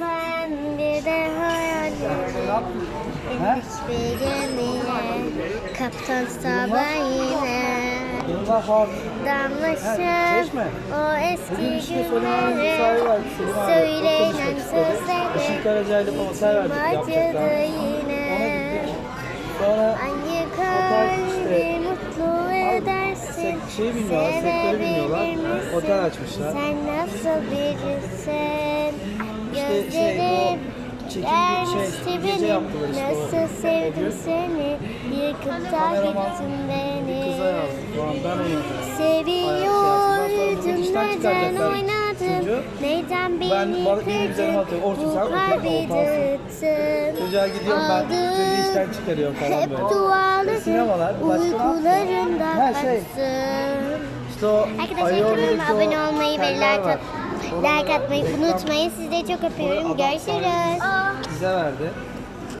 Ben bir de hayalim Hiçbir gemiye Kaptan sabah yine Yıllar Faruk. Damlaşır Çeşme. o eski abi. Söylenen sözleri Acıdı yine Hangi kalbi mutlu edersin şeyi bilmiyorlar, sektörü bilmiyorlar. Sevebilir misin? Otel açmışlar. Sen nasıl birisin Şey, Gözlerim bu çekim şey, gece yaptılar işte Nasıl sevdim seni? Yıkıp da gittin beni. kıza yazdı. Falan ben onu yazdım. Seviyordum neden çocuğu. Neden beni kırdın? Bu kalbi dağıttın Çocuğa gidiyorum ben çocuğu işten çıkarıyorum falan Hep böyle. duaları Sinemalar, başka? ne uykularında Ha, şey. kaçsın İşte o Arkadaşlar kanalıma abone olmayı ve like, like atmayı unutmayın. Sizi de çok öpüyorum. Görüşürüz. Bize verdi.